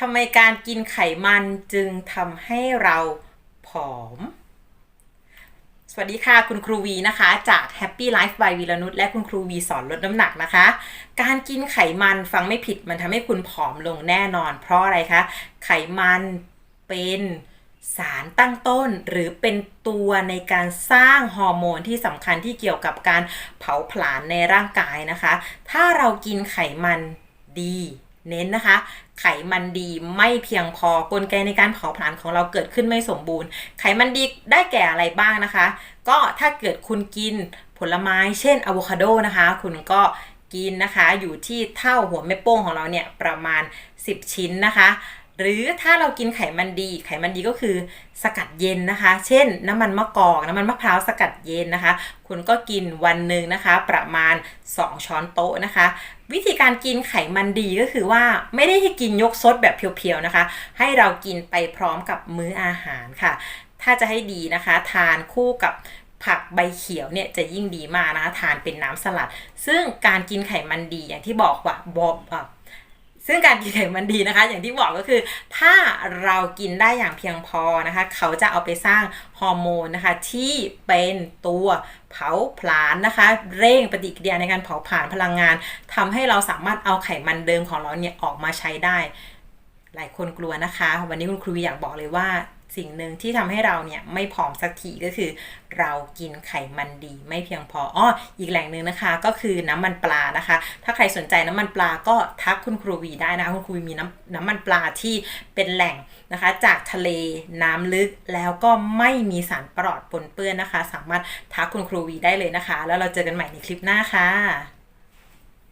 ทำไมการกินไขมันจึงทำให้เราผอม สวัสดีค่ะคุณครูวีนะคะ จาก Happy Life by วีรนุชและคุณครูวีสอนลดน้ำหนักนะคะ การกินไขมันฟังไม่ผิดมันทำให้คุณผอมลงแน่นอน เพราะอะไรคะ ไขมันเป็นสารตั้งต้นหรือเป็นตัวในการสร้างฮอร์โมนที่สำคัญที่เกี่ยวกับการเผาผลาญในร่างกายนะคะ ถ้าเรากินไขมันดี เน้นนะคะ ไขมันดีไม่เพียงพอกลไกในการเผาผลาญของเราเกิดขึ้นไม่สมบูรณ์ ไขมันดีได้แก่อะไรบ้างนะคะ ก็ถ้าเกิดคุณกินผลไม้เช่นอะโวคาโดนะคะ คุณก็กินนะคะอยู่ที่เท่าหัวแม่โป้งของเราเนี่ยประมาณ 10 ชิ้นนะคะ หรือถ้าเรากินไขมันดี ไขมันดีก็คือสกัดเย็นนะคะ เช่น น้ำมันมะกอก น้ำมันมะพร้าวสกัดเย็นนะคะ คุณก็กินวันหนึ่งนะคะ ประมาณ 2 ช้อนโต๊ะนะคะ วิธีการกินไขมันดีก็คือว่าไม่ได้ให้กินยกซดแบบเพียวๆนะคะ ให้เรากินไปพร้อมกับมื้ออาหารค่ะ ถ้าจะให้ดีนะคะ ทานคู่กับผักใบเขียวเนี่ยจะยิ่งดีมากนะคะทานเป็นน้ำสลัด ซึ่งการกินไขมันดีอย่างที่บอกว่าบอก ซึ่งการกินไขมันดีนะคะ อย่างที่บอกก็คือ ถ้าเรากินได้อย่างเพียงพอนะคะ เขาจะเอาไปสร้างฮอร์โมนนะคะ ที่เป็นตัวเผาผลาญนะคะ เร่งปฏิกิริยาในการเผาผลาญพลังงานทำให้เราสามารถเอาไขมันเดิมของเราเนี่ยออกมาใช้ได้ หลายคนกลัวนะคะ วันนี้คุณครูอยากบอกเลยว่า สิ่งหนึ่งที่ทำให้เราเนี่ยไม่ผอมสักทีก็คือ เรากินไขมันดีไม่เพียงพออ้ออีกแหล่งหนึ่งนะคะ ก็คือน้ำมันปลานะคะ ถ้าใครสนใจน้ำมันปลาก็ทักคุณครูวีได้นะคะคุณครูวีมีน้ำน้ำมันปลาที่เป็นแหล่งนะคะ จากทะเลน้ำลึกแล้วก็ไม่มีสารปลอดปนเปื้อนนะคะ สามารถทักคุณครูวีได้เลยนะคะ แล้วเราเจอกันใหม่ในคลิปหน้าค่ะ